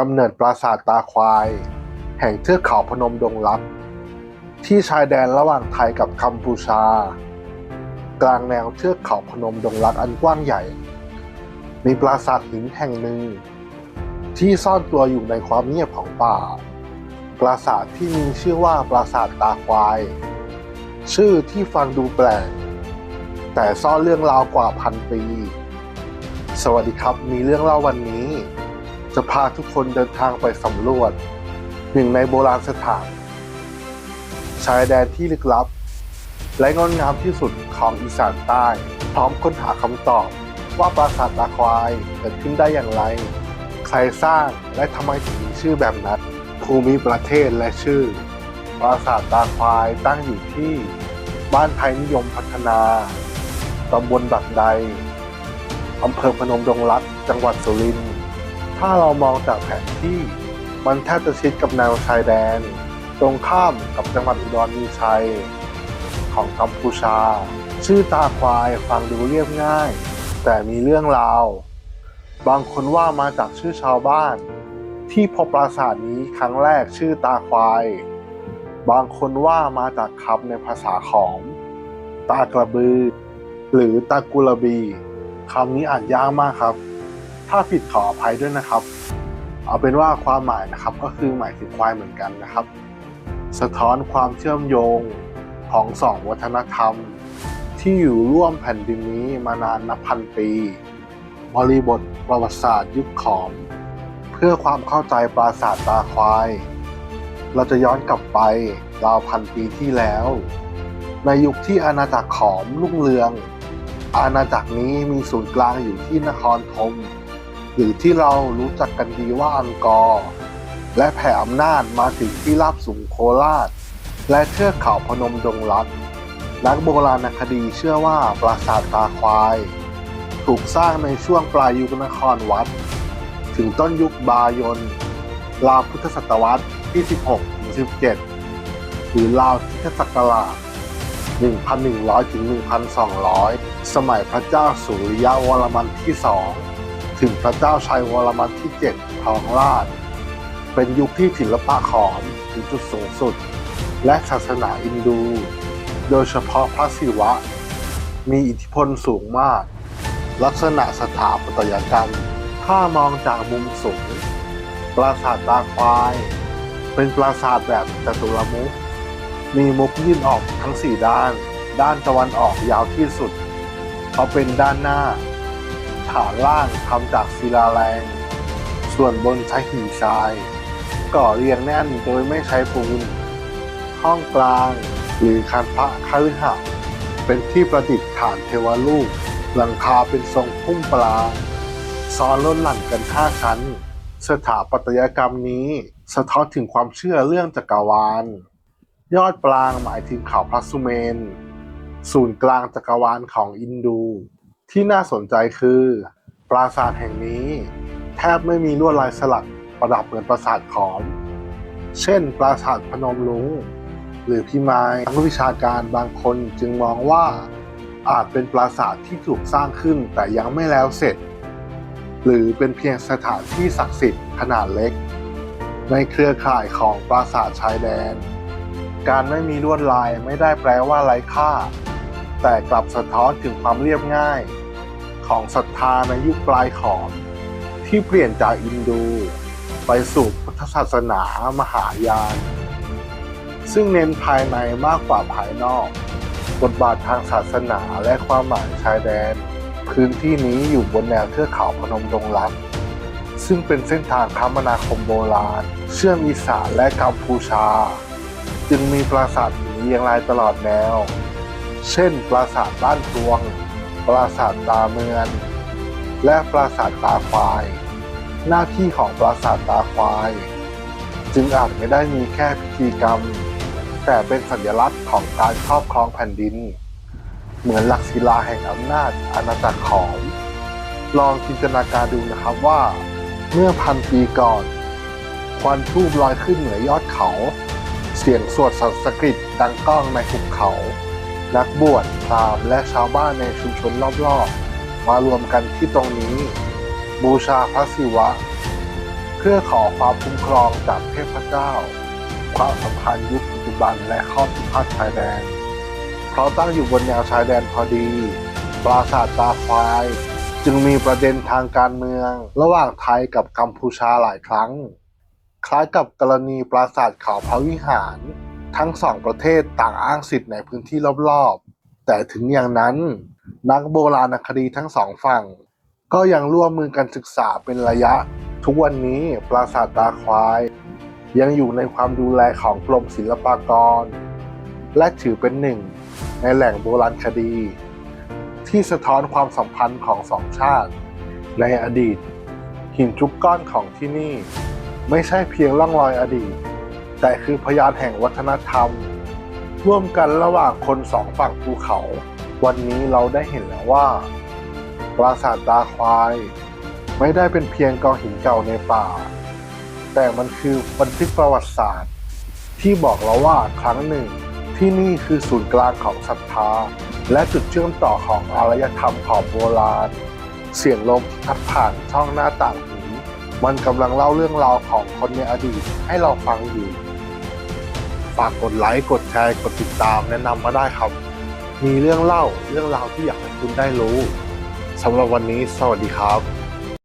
กำเนิดปราสาทตาควาย แห่งเทือกเขาพนมดงรักที่ชายแดนระหว่างไทยกับกัมพูชา กลางแนวเทือกเขาพนมดงรักอันกว้างใหญ่ มีปราสาทหินแห่งหนึ่ง ที่ซ่อนตัวอยู่ในความเงียบของป่า ปราสาทที่มีชื่อว่าปราสาทตาควาย ชื่อที่ฟังดูแปลก แต่ซ่อนเรื่องราวกว่าพันปี สวัสดีครับมีเรื่องเล่าวันนี้ จะพาทุกคนเดินทางไปสำรวจ หนึ่งในโบราณสถาน ชายแดนที่ลึกลับ และงดงามที่สุดของอีสานใต้ พร้อมค้นหาคำตอบว่าปราสาทตาควายเกิดขึ้นได้อย่างไร ใครสร้างและทำไมถึงมีชื่อแบบนั้น ภูมิประเทศและชื่อ ปราสาทตาควายตั้งอยู่ที่บ้านไทยนิยมพัฒนา ตำบลบักใด อำเภอพนมดงรัก จังหวัดสุรินทร์ ถ้าเรามองจากแผนที่มันแทบจะชิดกับแนวชายแดน ตรงข้ามกับจังหวัดอุดรมีชัย ของกัมพูชา ชื่อตาควายฟังดูเรียบง่าย แต่มีเรื่องราว บางคนว่ามาจากชื่อชาวบ้าน ที่พบปราสาทนี้ครั้งแรกชื่อตาควาย บางคนว่ามาจากคำในภาษาของ ตากระบือ หรือตากุรบีคำนี้อ่านยากมากครับ ถ้าผิดขออภัยด้วยนะครับ เอาเป็นว่าความหมายนะครับก็คือหมายถึงควายเหมือนกันนะครับ สะท้อนความเชื่อมโยงของสองวัฒนธรรม ที่อยู่ร่วมแผ่นดินนี้มานานนับพันปี บริบทประวัติศาสตร์ยุคขอม เพื่อความเข้าใจปราสาทตาควาย เราจะย้อนกลับไปราวพันปีที่แล้ว ในยุคที่อาณาจักรขอมรุ่งเรืองอาณาจักรนี้มีศูนย์กลางอยู่ที่นครธม หรือที่เรารู้จักกันดีว่าอังกอร์ และแผ่อำนาจมาถึงที่ราบสูงโคราช และเทือกเขาพนมดงรักนักโบราณคดีเชื่อว่าปราสาทตาควาย ถูกสร้างในช่วงปลายยุคนครวัด ถึงต้นยุคบายนราวพุทธศตวรรษที่ 16ถึง17 หรือราวคริสตศักราช1,100ถึง1,200 สมัยพระเจ้าสุริยวรมันที่2 ถึงพระเจ้าชัยวรมันที่7ทองราช เป็นยุคที่ศิลปะขอมถึงจุดสูงสุด และศาสนาอินดู โดยเฉพาะพระศิวะ มีอิทธิพลสูงมาก ลักษณะสถาปัตยกรรม ถ้ามองจากมุมสูง ปราสาทตาควาย เป็นปราสาทแบบจัตุรมุขมีมุกยื่นออกทั้งสี่ด้าน ด้านตะวันออกยาวที่สุด เพราะเป็นด้านหน้า ฐานล่างทำจากศิลาแรง ส่วนบนใช้หินทราย ก่อเรียงแน่นโดยไม่ใช้ปูน ห้องกลางหรือคันพระคฤหะเป็นที่ประดิษฐานเทวรูป หลังคาเป็นทรงพุ่มปลา ซ้อนล้นหลั่นกันห้าชั้น สถาปัตยกรรมนี้สะท้อนถึงความเชื่อเรื่องจักรวาล ยอดปรางหมายถึงเขาพระสุเมน ศูนย์กลางจักรวาลของอินดู ที่น่าสนใจคือ ปราสาทแห่งนี้ แทบไม่มีลวดลายสลักประดับเหมือนปราสาทขอม เช่น ปราสาทพนมลุงหรือพิมายนักวิชาการบางคนจึงมองว่าอาจเป็นปราสาทที่ถูกสร้างขึ้นแต่ยังไม่แล้วเสร็จ หรือเป็นเพียงสถานที่ศักดิ์สิทธิ์ขนาดเล็ก ในเครือข่ายของปราสาทชายแดน การไม่มีลวดลายไม่ได้แปลว่าไร้ค่า แต่กลับสะท้อนถึงความเรียบง่าย ของศรัทธาในยุคปลายขอมที่เปลี่ยนจากอินดู ไปสู่พุทธศาสนามหายาน ซึ่งเน้นภายในมากกว่าภายนอก บทบาททางศาสนาและความหมายชายแดน พื้นที่นี้อยู่บนแนวเทือกเขาพนมดงรัก ซึ่งเป็นเส้นทางคมนาคมโบราณ เชื่อมอีสานและกัมพูชา จึงมีปราสาทนเรียงรายตลอดแนว เช่น ปราสาทบ้านพวง ปราสาทตาเมือน และปราสาทตาควาย หน้าที่ของปราสาทตาควาย จึงอาจไม่ได้มีแค่พิธีกรรม แต่เป็นสัญลักษณ์ของการครอบครองแผ่นดิน เหมือนหลักศิลาแห่งอำนาจอาณาจักรขอมลองจินตนาการดูนะครับว่า เมื่อพันปีก่อน ควันทูบลอยขึ้นเหนือยอดเขา เสียงสวดสันสกฤตดังก้องในหุบเขา นักบวชพราหมณ์และชาวบ้านในชุมชนรอบๆ มารวมกันที่ตรงนี้ บูชาพระศิวะเพื่อพื่อขอความคุ้มครองจากเทพเจ้า ความสัมพันธ์ยุคปัจจุบันและข้อพิพาทชายแดน เพราะตั้งอยู่บนแนวชายแดนพอดี ปราสาทตาควาย จึงมีประเด็นทางการเมือง ระหว่างไทยกับกัมพูชาหลายครั้ง คล้ายกับกรณีปราสาทเขาพระวิหาร ทั้งสองประเทศต่างอ้างสิทธิ์ในพื้นที่รอบๆ แต่ถึงอย่างนั้นนักโบราณคดีทั้งสองฝั่ง ก็ยังร่วมมือกันศึกษาเป็นระยะ ทุกวันนี้ปราสาทตาควาย ยังอยู่ในความดูแลของกรมศิลปากร และถือเป็นหนึ่ง ในแหล่งโบราณคดี ที่สะท้อนความสัมพันธ์ของสองชาติ ในอดีต หินทุกก้อนของที่นี่ ไม่ใช่เพียงร่องรอยอดีต แต่คือพยานแห่งวัฒนธรรม ร่วมกันระหว่างคนสองฝั่งภูเขา วันนี้เราได้เห็นแล้วว่าปราสาทตาควาย ไม่ได้เป็นเพียงกองหินเก่าในป่า แต่มันคือบันทึกประวัติศาสตร์ ที่บอกเราว่าครั้งหนึ่ง ที่นี่คือศูนย์กลางของศรัทธา และจุดเชื่อมต่อของอารยธรรมของโบราณ เสียงลมที่พัดผ่านช่องหน้าต่างหูมันกำลังเล่าเรื่องราวของคนในอดีตให้เราฟังอยู่ ฝากกดไลค์กดแชร์กดติดตามแนะนำมาได้ครับ มีเรื่องเล่าเรื่องราวที่อยากให้คุณได้รู้สำหรับวันนี้สวัสดีครับ